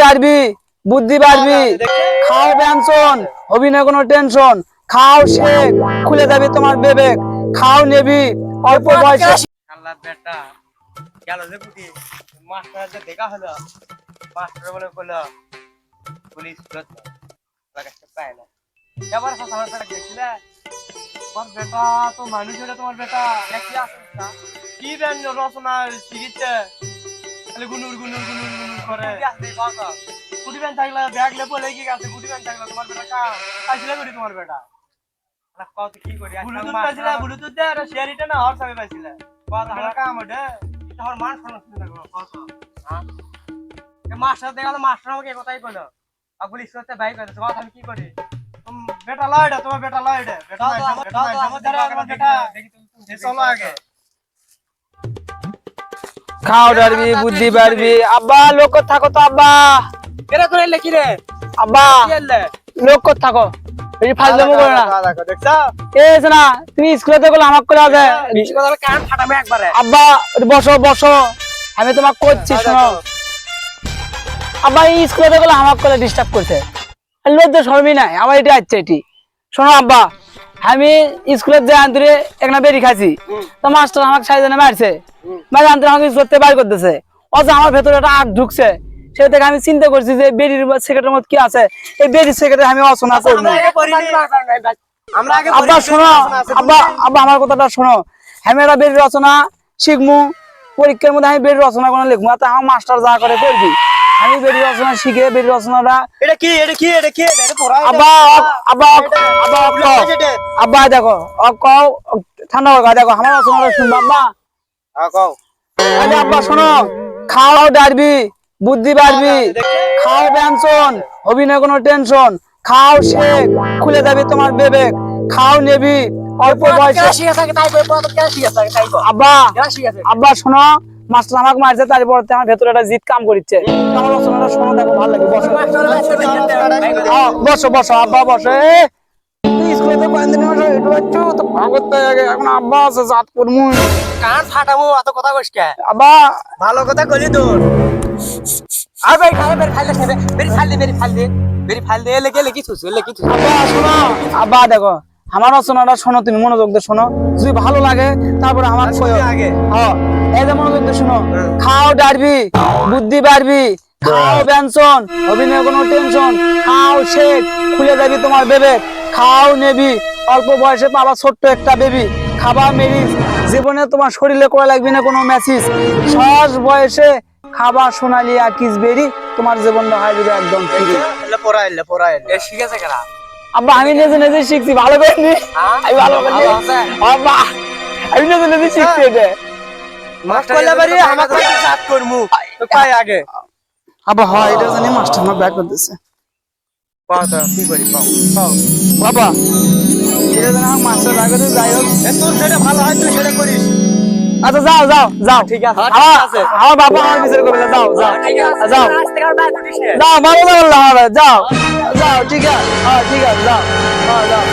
Derby বুদ্ধি বাড়বি খাও ব্যঞ্জন হবি না কোনো টেনশন খাও শেখ খুলে যাবি তোমার বিবেক খাও নেবি অল্প বয়সে। আল্লাহ বেটা গেল যে বুটি মাস্টার যে দেখা হলো মাস্টার বলে কইলো পুলিশ পায় না। এবার দেখছিলে তোমার বেটা তো মানুষ তোমার বেটা। কি দেন রচনা শিখিচ্ছে খালি গুনুর গুনুর গুনুর গুনুর করে গুটি ব্যান থাকলে ব্যাগ লেপো লেগে গেছে গুটি ব্যান থাকলে তোমার বেটা কা পাইছিলে গুটি তোমার বেটা কত কি করি ব্লুটুথ পাইছিলে ব্লুটুথ দে আর শেয়ারিটা না হর সবে পাইছিলে কত হালা কাম ওটা তোর মান শুনে থাকব কত হ্যাঁ মাস্টার দেখাল মাস্টার আমাকে কথাই কইলো আর পুলিশ করতে ভাই কইলো তোমার আমি কি করি তুম বেটা লয় এটা তোমার বেটা লয় এটা বেটা নাই আমাদের আমার বেটা দেখি চলো আগে খাও ডারবি বুদ্ধি বাড়বি। আব্বা লোক থাকো তো আব্বা। কেরে করে? লেখি রে আব্বা লোক থাকো এই ফাজলামো করো না। দেখো দেখছ? এই যে না তুমি স্কুলে তো গেলে আমাকে করে আছে বেশি কথা বলে কান ফাটামে একবারে। আব্বা বসো বসো। আমি তোমাকে করছি শোনো। আব্বা এই স্কুলে তো গেলে আমাকে করে ডিস্টার্ব করছে। লজ্জা শর্মই নাই আমার এটা আছে এটি। শোনো আব্বা আমি স্কুলে যে আন্তরে একটা বেরি খাইছি তো মাস্টার আমাকে সাইজনে মারছে। মাঝে আন্তরে আমাকে স্কুল বার করতেছে। অথচ আমার ভেতরে একটা আগ ঢুকছে সে থেকে আমি চিন্তা করছি যে বেরির সেক্রেটারির মধ্যে কি আছে? এই বেরির সেক্রেটারি আমি অচনা করব আব্বা শোনো আব্বা আব্বা আমার কথাটা শোনো। আমি একটা বেরির রচনা শিখমু। পরীক্ষার মধ্যে আমি বেরির রচনা কোনো লিখব তা আমার মাস্টার যা করে করবি। আমি বেরির রচনা শিখে বেরির রচনাটা এটা কি এটা কি এটা কি? আব্বা আব্বা আব্বা আব্বা দেখো অক ঠান্ডা দেখো আমার রচনাটা শুনব আব্বা। আরে আব্বা শোনো খাও ডারবি বুদ্ধি বাড়বি খাও ব্যঞ্জন হবি না কোনো টেনশন খাও শেখ খুলে যাবি তোমার বিবেক খাও নেবি অল্প বয়সে আব্বা আব্বা শোনো মাস্টার আমাকে মারছে তারপর আমার ভেতরে একটা জিত কাম করছে আমার রচনাটা শোনো দেখো ভালো লাগে বসো হ্যাঁ, বসো বসো আব্বা বসো এ, তো কয়েকদিন বসো একটু একটু তো ভাগত এখন আব্বা আছে জাত করমু কান ফাটামো এত কথা কইস কে? আব্বা। ভালো কথা কইলি তোর। আর ভাই খাই বের ফাইল দে বেরি ফাইল দে বেরি ফাইল দে বেরি ফাইল দে লেগে লেগে কিছু লেগে কিছু আব্বা শোনো। আব্বা দেখো আমার রচনাটা শোনো তুমি মনোযোগ দিয়ে শোনো। যদি ভালো লাগে তারপরে আমার আগে। হ্যাঁ এই যে মনোযোগ দিয়ে শোনো। খাও ডারবি বুদ্ধি বাড়বি খাও ব্যঞ্জন অভিনয় কোনো টেনশন। খাও শেখ খুলে যাবি তোমার বেবে খাও নেবি অল্প বয়সে পাবা ছোট্ট একটা বেবি খাবা মেরিস জীবনে তোমার শরীরে করা লাগবে না কোনো ম্যাসিস সস বয়সে খাবা সোনালি আকিস বেরি তোমার জীবনটা হয় যাবে একদম ফ্রি এলে পড়া এলে পড়া এলে। এ শিখেছে কেনা আব্বা আমি নিজে নিজে শিখছি ভালো করে নি। আমি ভালো করে নি। আব্বা আমি নিজে নিজে শিখছি এটা। মাস্টার কইলে বাড়ি আমাকে সাথ করমু। তো কাই আগে? আব্বা হয় এটা জানি মাস্টার আমার ব্যাক করতেছে। পাও তো কি করি পাও? পাও। বাবা। এটা মাস্টার ব্যাক করতেছে যাই হোক। তোর সেটা ভালো হয় তুই সেটা করিস। আচ্ছা যাও যাও যাও। ঠিক আছে, আমার বাবা আমার বিচার করবে যাও যাও। আছে। যাও। যাও মারো যাও যাও। যাও ঠিক আছে। হ্যাঁ ঠিক আছে যাও। হ্যাঁ যাও।